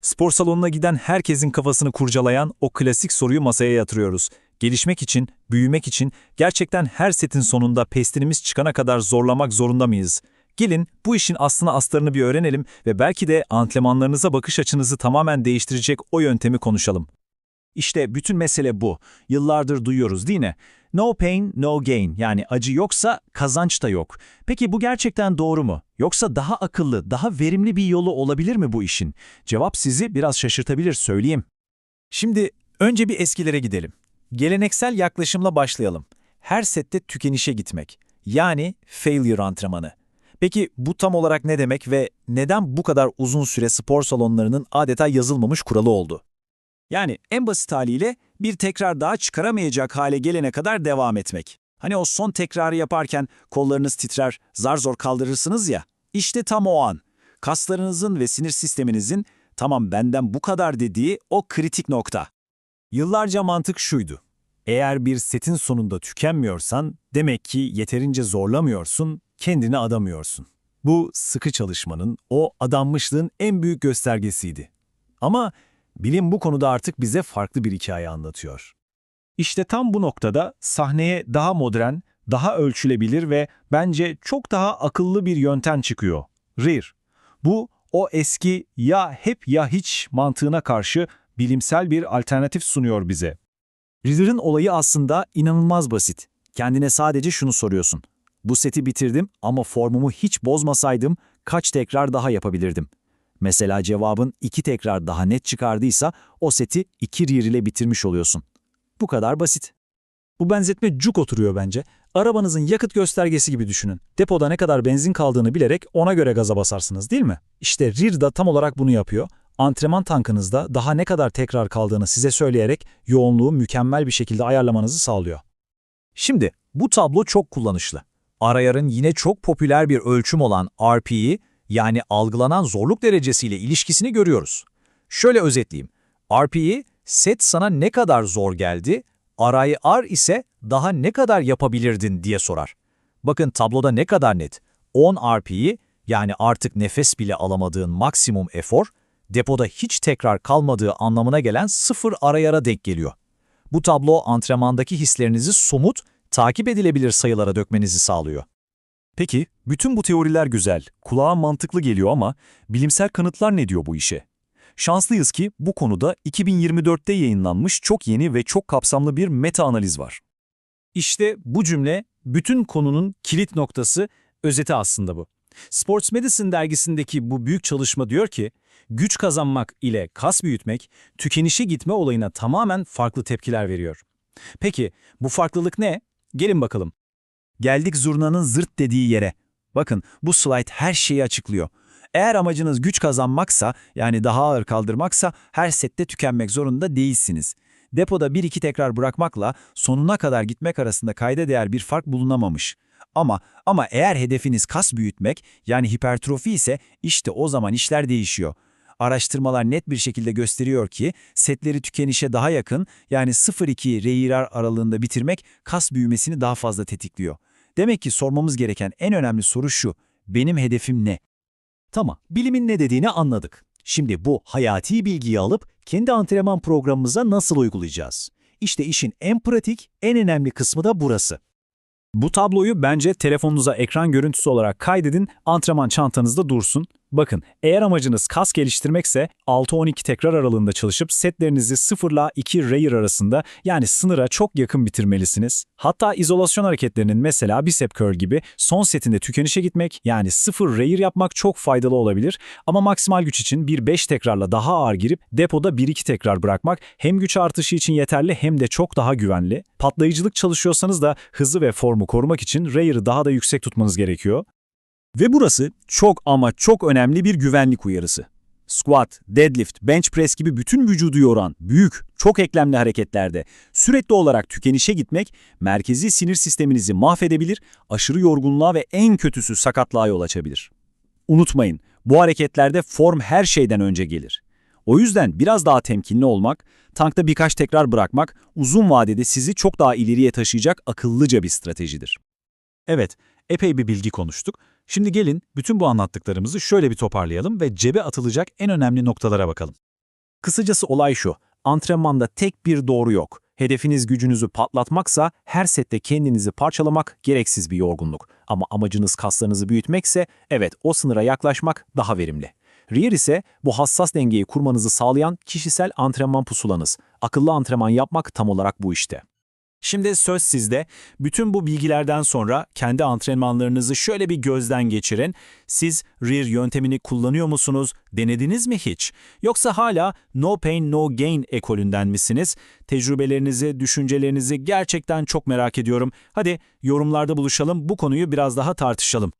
Spor salonuna giden herkesin kafasını kurcalayan o klasik soruyu masaya yatırıyoruz. Gelişmek için, büyümek için gerçekten her setin sonunda pestinimiz çıkana kadar zorlamak zorunda mıyız? Gelin bu işin aslını astarını bir öğrenelim ve belki de antrenmanlarınıza bakış açınızı tamamen değiştirecek o yöntemi konuşalım. İşte bütün mesele bu. Yıllardır duyuyoruz değil mi? No pain, no gain. Yani acı yoksa kazanç da yok. Peki bu gerçekten doğru mu? Yoksa daha akıllı, daha verimli bir yolu olabilir mi bu işin? Cevap sizi biraz şaşırtabilir söyleyeyim. Şimdi önce bir eskilere gidelim. Geleneksel yaklaşımla başlayalım. Her sette tükenişe gitmek. Yani failure antrenmanı. Peki bu tam olarak ne demek ve neden bu kadar uzun süre spor salonlarının adeta yazılmamış kuralı oldu? Yani en basit haliyle bir tekrar daha çıkaramayacak hale gelene kadar devam etmek. Hani o son tekrarı yaparken kollarınız titrer, zar zor kaldırırsınız ya. İşte tam o an. Kaslarınızın ve sinir sisteminizin tamam benden bu kadar dediği o kritik nokta. Yıllarca mantık şuydu. Eğer bir setin sonunda tükenmiyorsan demek ki yeterince zorlamıyorsun, kendini adamıyorsun. Bu sıkı çalışmanın, o adanmışlığın en büyük göstergesiydi. Ama bilim bu konuda artık bize farklı bir hikaye anlatıyor. İşte tam bu noktada sahneye daha modern, daha ölçülebilir ve bence çok daha akıllı bir yöntem çıkıyor. RIR. Bu o eski ya hep ya hiç mantığına karşı bilimsel bir alternatif sunuyor bize. RIR'ın olayı aslında inanılmaz basit. Kendine sadece şunu soruyorsun. Bu seti bitirdim ama formumu hiç bozmasaydım kaç tekrar daha yapabilirdim? Mesela cevabın iki tekrar daha net çıkardıysa o seti iki RIR ile bitirmiş oluyorsun. Bu kadar basit. Bu benzetme cuk oturuyor bence. Arabanızın yakıt göstergesi gibi düşünün. Depoda ne kadar benzin kaldığını bilerek ona göre gaza basarsınız değil mi? İşte RIR da tam olarak bunu yapıyor. Antrenman tankınızda daha ne kadar tekrar kaldığını size söyleyerek yoğunluğu mükemmel bir şekilde ayarlamanızı sağlıyor. Şimdi bu tablo çok kullanışlı. Arayar'ın yine çok popüler bir ölçüm olan RPE yani algılanan zorluk derecesiyle ilişkisini görüyoruz. Şöyle özetleyeyim. RPE set sana ne kadar zor geldi, RIR ise daha ne kadar yapabilirdin diye sorar. Bakın tabloda ne kadar net. 10 RPE yani artık nefes bile alamadığın maksimum efor, depoda hiç tekrar kalmadığı anlamına gelen sıfır arayara denk geliyor. Bu tablo antrenmandaki hislerinizi somut, takip edilebilir sayılara dökmenizi sağlıyor. Peki, bütün bu teoriler güzel, kulağa mantıklı geliyor ama bilimsel kanıtlar ne diyor bu işe? Şanslıyız ki bu konuda 2024'te yayınlanmış çok yeni ve çok kapsamlı bir meta-analiz var. İşte bu cümle bütün konunun kilit noktası, özeti aslında bu. Sports Medicine dergisindeki bu büyük çalışma diyor ki, güç kazanmak ile kas büyütmek, tükenişe gitme olayına tamamen farklı tepkiler veriyor. Peki, bu farklılık ne? Gelin bakalım. Geldik zurnanın zırt dediği yere. Bakın bu slide her şeyi açıklıyor. Eğer amacınız güç kazanmaksa, yani daha ağır kaldırmaksa her sette tükenmek zorunda değilsiniz. Depoda 1-2 tekrar bırakmakla sonuna kadar gitmek arasında kayda değer bir fark bulunamamış. Ama ama eğer hedefiniz kas büyütmek yani hipertrofi ise işte o zaman işler değişiyor. Araştırmalar net bir şekilde gösteriyor ki setleri tükenişe daha yakın yani 0-2 RIR aralığında bitirmek kas büyümesini daha fazla tetikliyor. Demek ki sormamız gereken en önemli soru şu, benim hedefim ne? Tamam, bilimin ne dediğini anladık. Şimdi bu hayati bilgiyi alıp kendi antrenman programımıza nasıl uygulayacağız? İşte işin en pratik, en önemli kısmı da burası. Bu tabloyu bence telefonunuza ekran görüntüsü olarak kaydedin, antrenman çantanızda dursun. Bakın, eğer amacınız kas geliştirmekse 6-12 tekrar aralığında çalışıp setlerinizi 0 ile 2 RIR arasında yani sınıra çok yakın bitirmelisiniz. Hatta izolasyon hareketlerinin mesela bicep curl gibi son setinde tükenişe gitmek yani 0 RIR yapmak çok faydalı olabilir ama maksimal güç için bir 5 tekrarla daha ağır girip depoda 1-2 tekrar bırakmak hem güç artışı için yeterli hem de çok daha güvenli. Patlayıcılık çalışıyorsanız da hızı ve formu korumak için RIR'ı daha da yüksek tutmanız gerekiyor. Ve burası çok ama çok önemli bir güvenlik uyarısı. Squat, deadlift, bench press gibi bütün vücudu yoran, büyük, çok eklemli hareketlerde sürekli olarak tükenişe gitmek merkezi sinir sisteminizi mahvedebilir, aşırı yorgunluğa ve en kötüsü sakatlığa yol açabilir. Unutmayın, bu hareketlerde form her şeyden önce gelir. O yüzden biraz daha temkinli olmak, tankta birkaç tekrar bırakmak uzun vadede sizi çok daha ileriye taşıyacak akıllıca bir stratejidir. Evet, epey bir bilgi konuştuk. Şimdi gelin bütün bu anlattıklarımızı şöyle bir toparlayalım ve cebe atılacak en önemli noktalara bakalım. Kısacası olay şu, antrenmanda tek bir doğru yok. Hedefiniz gücünüzü patlatmaksa her sette kendinizi parçalamak gereksiz bir yorgunluk. Ama amacınız kaslarınızı büyütmekse evet o sınıra yaklaşmak daha verimli. Rear ise bu hassas dengeyi kurmanızı sağlayan kişisel antrenman pusulanız. Akıllı antrenman yapmak tam olarak bu işte. Şimdi söz sizde. Bütün bu bilgilerden sonra kendi antrenmanlarınızı şöyle bir gözden geçirin. Siz REAR yöntemini kullanıyor musunuz? Denediniz mi hiç? Yoksa hala no pain no gain ekolünden misiniz? Tecrübelerinizi, düşüncelerinizi gerçekten çok merak ediyorum. Hadi yorumlarda buluşalım, bu konuyu biraz daha tartışalım.